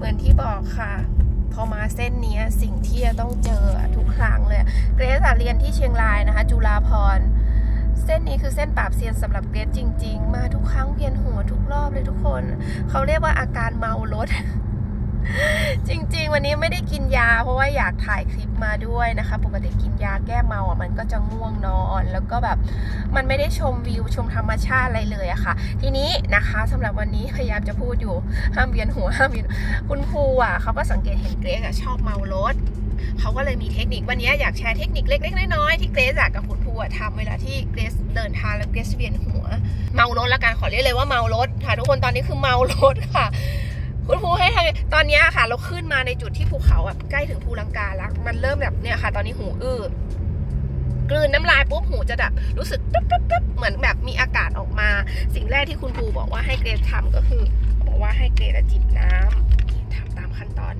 เหมือนที่บอกค่ะ พอมาเส้นนี้สิ่งที่จะต้องเจอทุกครั้งเลยเกรซอะเรียนที่เชียงรายนะคะ จุฬาพรเส้นนี้คือเส้นปราบเซียนสำหรับเกรซจริง ๆ มาทุกครั้งเวียนหัวทุกรอบเลยทุกคน เขาเรียกว่าอาการเมารถ จริงๆ วันนี้ไม่ได้กินยา เพราะว่าอยากถ่ายคลิปมาด้วยนะคะ ปกติกินยาแก้เมาอะมันก็จะง่วงนอน แล้วก็แบบมันไม่ได้ชมวิวชมธรรมชาติอะไรเลยอะค่ะ ทีนี้นะคะสำหรับวันนี้พยายามจะพูดอยู่ห้ามเวียนหัวห้ามเวียนคุณครูอะเขาก็สังเกตเห็นเกรซอะชอบเมารถเขาก็เลยมีเทคนิควันนี้อยากแชร์เทคนิคเล็กๆน้อยๆที่เกรซอะกับคุณครูอะทำเวลาที่เกรซเดินทางแล้วเกรซเวียนหัว เมารถละกันขอเรียกเลยว่าเมารถค่ะ ทุกคนตอนนี้คือเมารถค่ะ คุณครูให้ทำตอนนี้ค่ะ เราขึ้นมาในจุดที่ภูเขาแบบใกล้ถึงภูลังกาแล้ว มันเริ่มแบบเนี่ยค่ะ ตอนนี้หูอื้อกลืนน้ำลายปุ๊บหูจะแบบรู้สึกตึ๊บตึ๊บตึ๊บเหมือนแบบมีอากาศออกมา สิ่งแรกที่คุณครูบอกว่าให้เกรดทำก็คือ บอกว่าให้เกรดจิบน้ำทำตามขั้นตอน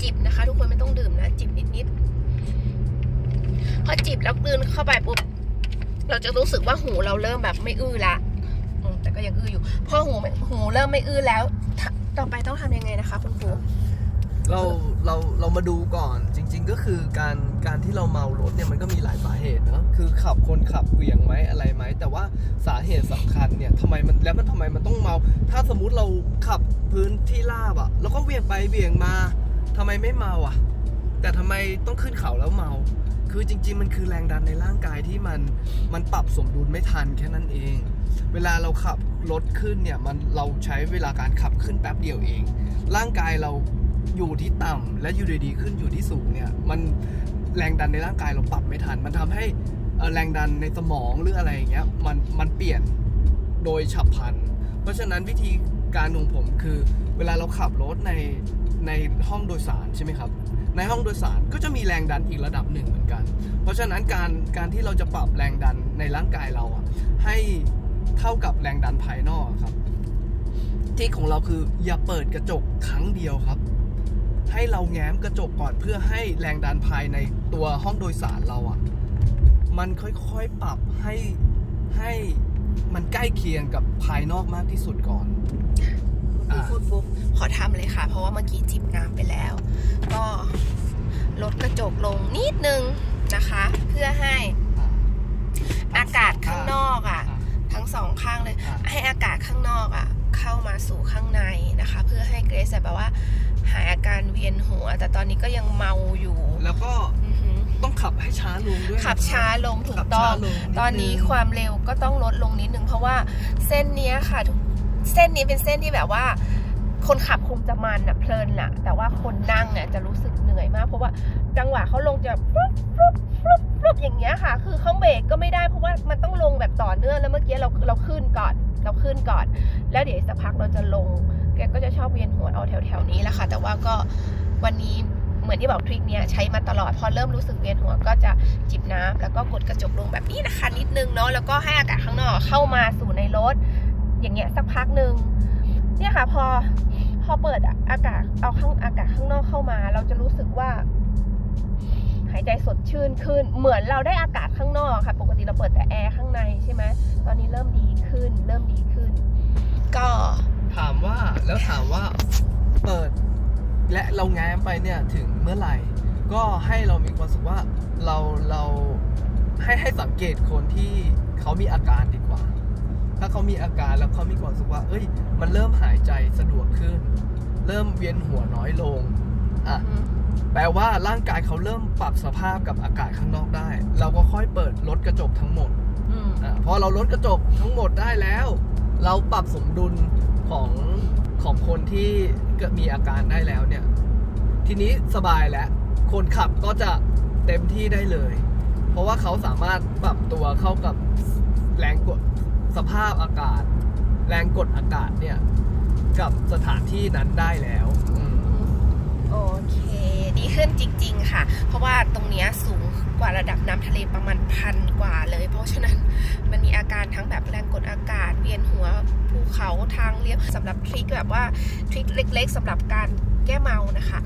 จิบนะคะ ทุกคนไม่ต้องดื่มนะจิบนิดๆพอจิบแล้วกลืนเข้าไปปุ๊บเราจะรู้สึกว่าหูเราเริ่มแบบไม่อื้อละ แต่ก็ยังอื้ออยู่พอหูหูเริ่มไม่อื้อแล้ว ต่อไปต้องทำยังไงนะคะ คุณครูเราเราเรามาดูก่อนจริง ๆ ก็คือการการที่เราเมารถเนี่ยมันก็มีหลายสาเหตุเนอะคือขับคนขับเวียงไหมอะไรไหมแต่ว่าสาเหตุสำคัญเนี่ยทำไมมันแล้วมันทำไมมันต้องเมา ถ้าสมมุติเราขับพื้นที่ราบอะแล้วก็เวียงไปเวียงมาทำไมไม่เมาอะแต่ทำไมต้องขึ้นเขาแล้วเมา คือจริง ๆ มันคือแรงดันในร่างกายที่มันมันปรับสมดุลไม่ทันแค่นั้นเอง เวลาเราขับรถขึ้นเนี่ยมันเราใช้เวลาการขับขึ้นแป๊บเดียวเอง ร่างกายเราอยู่ที่ต่ำและอยู่ดีๆขึ้นอยู่ที่สูงเนี่ยมันแรงดันในร่างกายเราปรับไม่ทัน มันทำให้แรงดันในสมองหรืออะไรอย่างเงี้ยมันมันเปลี่ยนโดยฉับพลัน เพราะฉะนั้นวิธีการของผมคือ เวลาเราขับรถในในห้องโดยสารใช่ไหมครับ ในห้องโดยสารก็จะมีแรงดันอีกระดับหนึ่งเหมือนกัน เพราะฉะนั้นการการที่เราจะปรับแรงดันในร่างกายเราอะให้เท่ากับแรงดันภายนอกครับที่ของเราคืออย่าเปิดกระจกครั้งเดียวครับ ให้เราแง้มกระจกก่อนเพื่อให้แรงดันภายในตัวห้องโดยสารเราอะ่ะ มันค่อยๆปรับให้ให้มันใกล้เคียงกับภายนอกมากที่สุดก่อน อ่าพูดปุ๊บขอทำเลยค่ะ เพราะว่าเมื่อกี้จิบน้ำไปแล้ว ก็ลดกระจกลงนิดนึงนะคะ เพื่อให้อากาศข้างนอกอะ ทั้งสองข้างเลยอ่าให้อากาศข้างนอกอะ เข้ามาสู่ข้างในนะคะ เพื่อให้เกรซแบบว่า หายอาการเวียนหัว แต่ตอนนี้ก็ยังเมาอยู่ แล้วก็อือหือต้องขับให้ช้าลงด้วย ขับช้าลงถูขักบต้อช้างลงดตอนนี้งความเร็วก็ต้องลดลงนิดนึงเพราะว่าเส้นเนี้ยค่ะทุก เส้นนี้เป็นเส้นที่แบบว่า คนขับคงจะมันอะเพลินอะแต่ว่าคนนั่งเนี่ยจะรู้สึกเหนื่อยมากเพราะว่าจังหวะเขาลงจะฟลุ๊บฟลุ๊บฟลุ๊บฟลุ๊บอย่างเงี้ยค่ะ คือเขาเบรกก็ไม่ได้เพราะว่ามันต้องลงแบบต่อเนื่องแล้วเมื่อกี้เราเราขึ้นก่อนเราขึ้นก่อน แล้วเดี๋ยวสักพักเราจะลงแกก็จะชอบเวียนหัวเอาแถวๆนี้แหละค่ะ แต่ว่าก็วันนี้เหมือนที่บอกทริคเนี้ยใช้มาตลอดพอเริ่มรู้สึกเวียนหัวก็จะจิบน้ำแล้วก็กดกระจกลงแบบนี้นะคะนิดนึงเนาะแล้วก็ให้อากาศข้างนอกเข้ามาสู่ในรถ อย่างเงี้ยสักพักหนึ่งเนี่ยค่ะ พอพอเปิดอากาศเอาข้างอากาศข้างนอกเข้ามา เราจะรู้สึกว่า หายใจสดชื่นขึ้น เหมือนเราได้อากาศข้างนอกค่ะ ปกติเราเปิดแต่แอร์ข้างในใช่ไหมตอนนี้เริ่มดีขึ้น เริ่มดีขึ้น ก็ถามว่าแล้วถามว่าเปิด และเราแง้มไปเนี่ยถึงเมื่อไหร่ ก็ให้เรามีความรู้สึกว่าเราเราให้ให้สังเกตคนที่เขามีอาการดี ถ้าเขามีอาการแล้วเขามีความรู้สึกว่า เอ้ย มันเริ่มหายใจสะดวกขึ้น เริ่มเวียนหัวน้อยลง อะ แปลว่าร่างกายเขาเริ่มปรับสภาพกับอากาศข้างนอกได้ เราก็ค่อยเปิดลดกระจกทั้งหมดอืมอาพอเราลดกระจกทั้งหมดได้แล้ว เราปรับสมดุลของของคนที่เกิดมีอาการได้แล้วเนี่ย ทีนี้สบายแล้วคนขับก็จะเต็มที่ได้เลย เพราะว่าเขาสามารถปรับตัวเข้ากับแรงกด สภาพอากาศ แรงกดอากาศเนี่ย กับสถานที่นั้นได้แล้วอืม โอเคดีขึ้นจริง ๆ ค่ะ เพราะว่าตรงเนี้ยสูงกว่าระดับน้ำทะเลประมาณพันกว่าเลย เพราะฉะนั้นมันมีอาการทั้งแบบแรงกดอากาศ เวียนหัวภูเขาทางเลี้ยวสำหรับทริคแบบว่าทริคเล็ก ๆสำหรับการแก้เมานะคะ